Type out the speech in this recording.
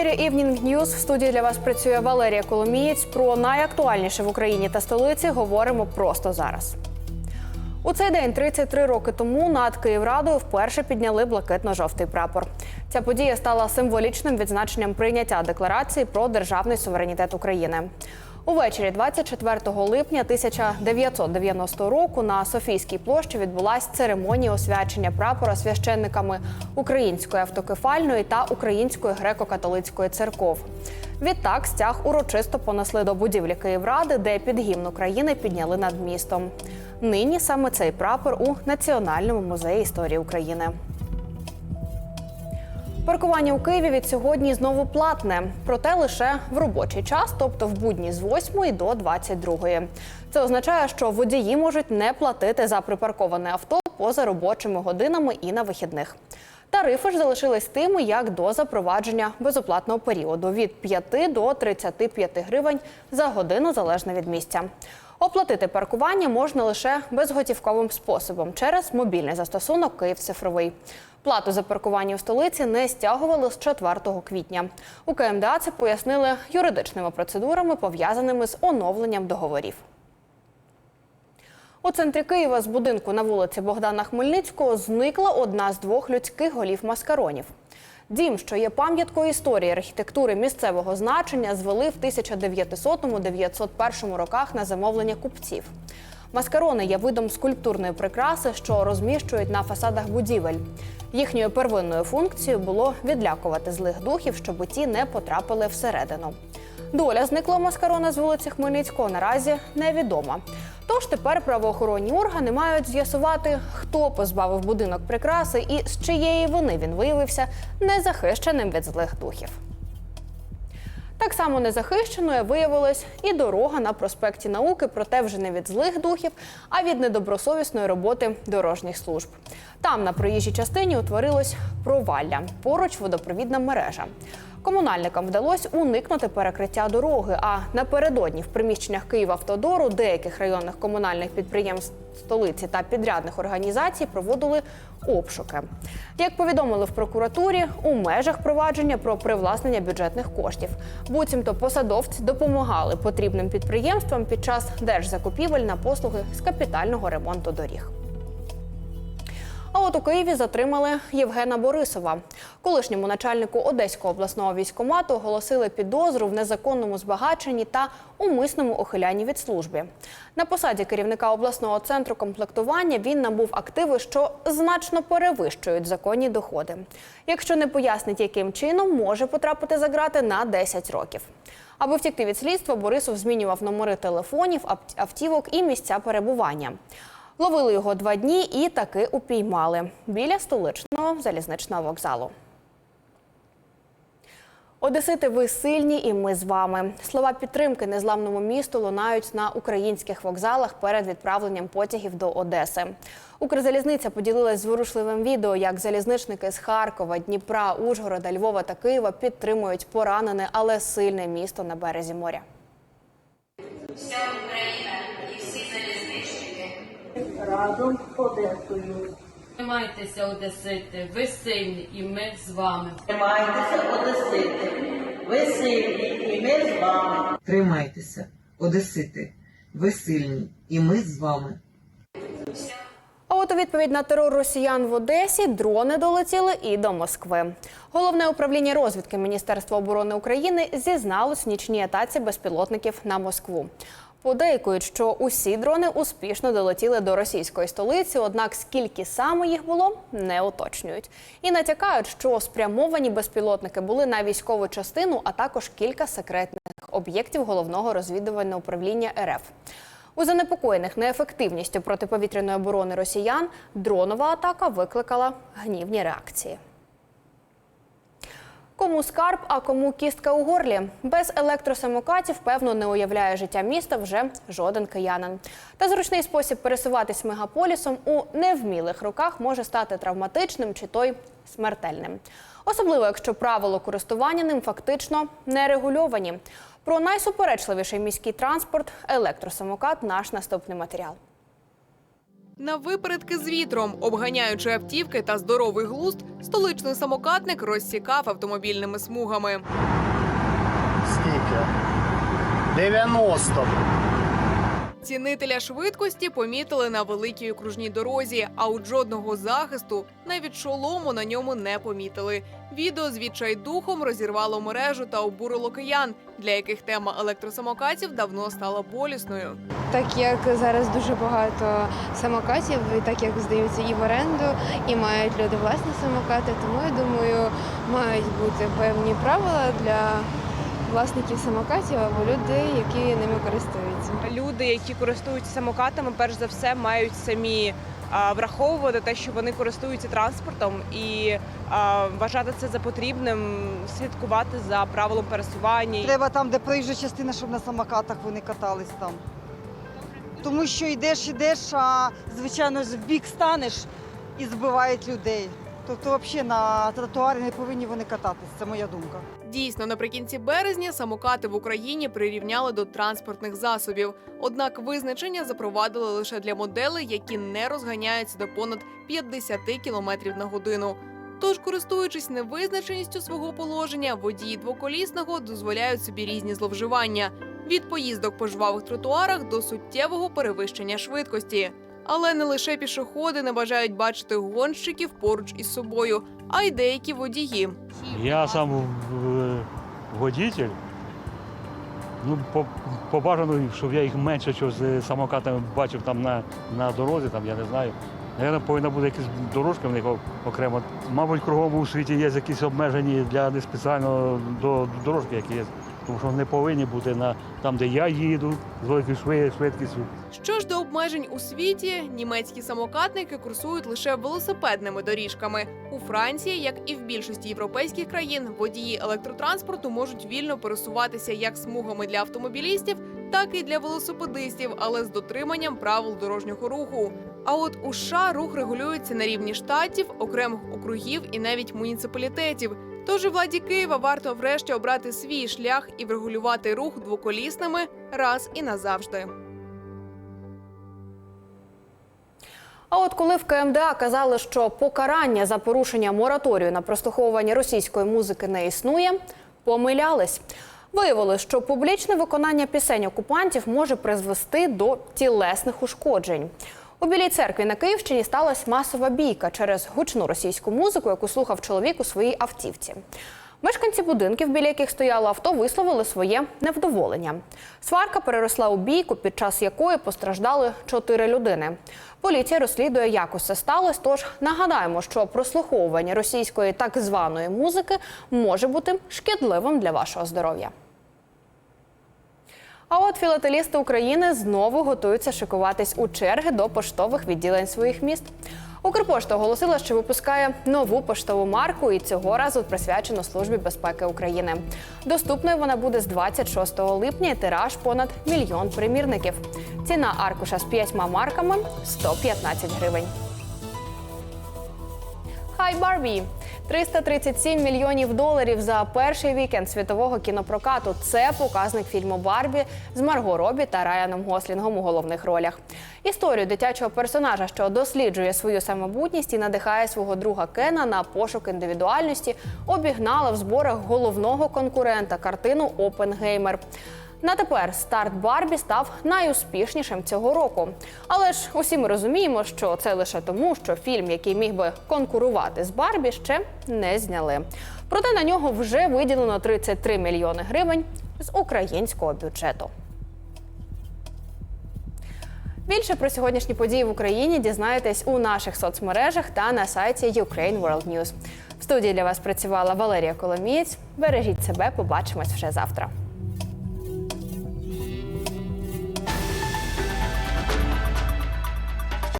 Ефірі Evening News в студії для вас працює Валерія Коломієць. Про найактуальніше в Україні та столиці говоримо просто зараз. У цей день, 33 роки тому, над Київрадою вперше підняли блакитно-жовтий прапор. Ця подія стала символічним відзначенням прийняття декларації про державний суверенітет України. Увечері 24 липня 1990 року на Софійській площі відбулася церемонія освячення прапора священниками Української автокефальної та Української греко-католицької церков. Відтак стяг урочисто понесли до будівлі Київради, де під гімн України підняли над містом. Нині саме цей прапор у Національному музеї історії України. Паркування у Києві від сьогодні знову платне, проте лише в робочий час, тобто в будні з 8 до 22. Це означає, що водії можуть не платити за припарковане авто поза робочими годинами і на вихідних. Тарифи ж залишились тими, як до запровадження безоплатного періоду від 5 до 35 гривень за годину залежно від місця. Оплатити паркування можна лише безготівковим способом через мобільний застосунок Київ цифровий. Плату за паркування у столиці не стягували з 4 квітня. У КМДА це пояснили юридичними процедурами, пов'язаними з оновленням договорів. У центрі Києва з будинку на вулиці Богдана Хмельницького зникла одна з двох людських голів маскаронів. Дім, що є пам'яткою історії архітектури місцевого значення, звели в 1900-901 роках на замовлення купців. Маскарони є видом скульптурної прикраси, що розміщують на фасадах будівель. Їхньою первинною функцією було відлякувати злих духів, щоб ті не потрапили всередину. Доля зниклого маскарона з вулиці Хмельницького наразі невідома. Тож тепер правоохоронні органи мають з'ясувати, хто позбавив будинок прикраси і з чиєї вини він виявився незахищеним від злих духів. Так само незахищеною виявилась і дорога на проспекті науки, проте вже не від злих духів, а від недобросовісної роботи дорожніх служб. Там на проїжджій частині утворилось провалля, поруч водопровідна мережа. Комунальникам вдалося уникнути перекриття дороги. А напередодні в приміщеннях Київавтодору деяких районних комунальних підприємств столиці та підрядних організацій проводили обшуки. Як повідомили в прокуратурі, у межах провадження про привласнення бюджетних коштів, буцімто посадовці допомагали потрібним підприємствам під час держзакупівель на послуги з капітального ремонту доріг. А от у Києві затримали Євгена Борисова. Колишньому начальнику Одеського обласного військкомату оголосили підозру в незаконному збагаченні та умисному ухилянні від служби. На посаді керівника обласного центру комплектування він набув активи, що значно перевищують законні доходи. Якщо не пояснить, яким чином може потрапити за грати на 10 років. Аби втікти від слідства, Борисов змінював номери телефонів, автівок і місця перебування. Ловили його два дні і таки упіймали біля столичного залізничного вокзалу. Одесити, ви сильні, і ми з вами. Слова підтримки незламному місту лунають на українських вокзалах перед відправленням потягів до Одеси. Укрзалізниця поділилась зворушливим відео, як залізничники з Харкова, Дніпра, Ужгорода, Львова та Києва підтримують поранене, але сильне місто на березі моря. Вся Україна разом з Одесою. Тримайтеся, Одесити, ви сильні, і ми з вами. Тримайтеся, Одесити. Ви сильні, і ми з вами. Тримайтеся, Одесити, ви сильні, і ми з вами. А от у відповідь на терор росіян в Одесі дрони долетіли і до Москви. Головне управління розвідки Міністерства оборони України зізналось в нічній атаці безпілотників на Москву. Подейкують, що усі дрони успішно долетіли до російської столиці, однак скільки саме їх було, не уточнюють. І натякають, що спрямовані безпілотники були на військову частину, а також кілька секретних об'єктів головного розвідувального управління РФ. У занепокоєних неефективністю протиповітряної оборони росіян дронова атака викликала гнівні реакції. Кому скарб, а кому кістка у горлі. Без електросамокатів, певно, не уявляє життя міста вже жоден киянин. Та зручний спосіб пересуватись мегаполісом у невмілих руках може стати травматичним чи той смертельним. Особливо, якщо правила користування ним фактично не регульовані. Про найсуперечливіший міський транспорт електросамокат наш наступний матеріал. На випередки з вітром, обганяючи автівки та здоровий глузд, столичний самокатник розсікав автомобільними смугами. Скільки? 90. Цінителя швидкості помітили на великій окружній дорозі, а от жодного захисту, навіть шолому на ньому не помітили. Відео з відчайдухом розірвало мережу та обурило киян, для яких тема електросамокатів давно стала болісною. Так як зараз дуже багато самокатів, і так як здаються і в оренду, і мають люди власні самокати, тому я думаю, мають бути певні правила для власників самокатів або людей, які ними користуються. люди, які користуються самокатами, перш за все мають самі враховувати те, що вони користуються транспортом, і а, вважати це за потрібним, слідкувати за правилом пересування. Треба там, де проїжджа частина, щоб на самокатах вони катались там. Тому що йдеш, йдеш, а звичайно ж в бік станеш і збивають людей. Тобто, взагалі на тротуарі не повинні вони кататись. Це моя думка. Дійсно, наприкінці березня самокати в Україні прирівняли до транспортних засобів. Однак визначення запровадили лише для моделей, які не розганяються до понад 50 км на годину. Тож, користуючись невизначеністю свого положення, водії двоколісного дозволяють собі різні зловживання від поїздок по жвавих тротуарах до суттєвого перевищення швидкості. Але не лише пішоходи не бажають бачити гонщиків поруч із собою, а й деякі водії. Я сам е, водитель. Ну, по- побажано, щоб я їх менше що з самокатами бачив там на, на дорозі, там, я не знаю. Наверно, повинна бути якась дорожка в них окремо. Мабуть, кругом у світі є якісь обмежені для не спеціально до, до дорожки, які є. Тому що не повинні бути на там, де я їду, з великою швидкістю. Що ж до обмежень у світі, німецькі самокатники курсують лише велосипедними доріжками. У Франції, як і в більшості європейських країн, водії електротранспорту можуть вільно пересуватися як смугами для автомобілістів, так і для велосипедистів, але з дотриманням правил дорожнього руху. А от у США рух регулюється на рівні штатів, окремих округів і навіть муніципалітетів. Тож владі Києва варто врешті обрати свій шлях і врегулювати рух двоколісними раз і назавжди. А от коли в КМДА казали, що покарання за порушення мораторію на прослуховування російської музики не існує, помилялись. Виявилось, що публічне виконання пісень окупантів може призвести до тілесних ушкоджень. У Білій церкві на Київщині сталася масова бійка через гучну російську музику, яку слухав чоловік у своїй автівці. Мешканці будинків, біля яких стояло авто, висловили своє невдоволення. Сварка переросла у бійку, під час якої постраждали чотири людини. Поліція розслідує, як усе сталося. Тож нагадаємо, що прослуховування російської так званої музики може бути шкідливим для вашого здоров'я. А от філателісти України знову готуються шикуватись у черги до поштових відділень своїх міст. Укрпошта оголосила, що випускає нову поштову марку, і цього разу присвячену службі безпеки України. Доступною вона буде з 26 липня. і Тираж понад мільйон примірників. Ціна аркуша з п'ятьма марками 115 гривень. Хай Барбі! 337 мільйонів доларів за перший вікенд світового кінопрокату. Це показник фільму Барбі з Марго Робі та Райаном Гослінгом у головних ролях. Історію дитячого персонажа, що досліджує свою самобутність і надихає свого друга Кена на пошук індивідуальності, обігнала в зборах головного конкурента картину Опенгеймер. На тепер старт Барбі став найуспішнішим цього року. Але ж усі ми розуміємо, що це лише тому, що фільм, який міг би конкурувати з Барбі, ще не зняли. Проте на нього вже виділено 33 мільйони гривень з українського бюджету. Більше про сьогоднішні події в Україні дізнаєтесь у наших соцмережах та на сайті Ukraine World News. В студії для вас працювала Валерія Коломієць. Бережіть себе, побачимось вже завтра.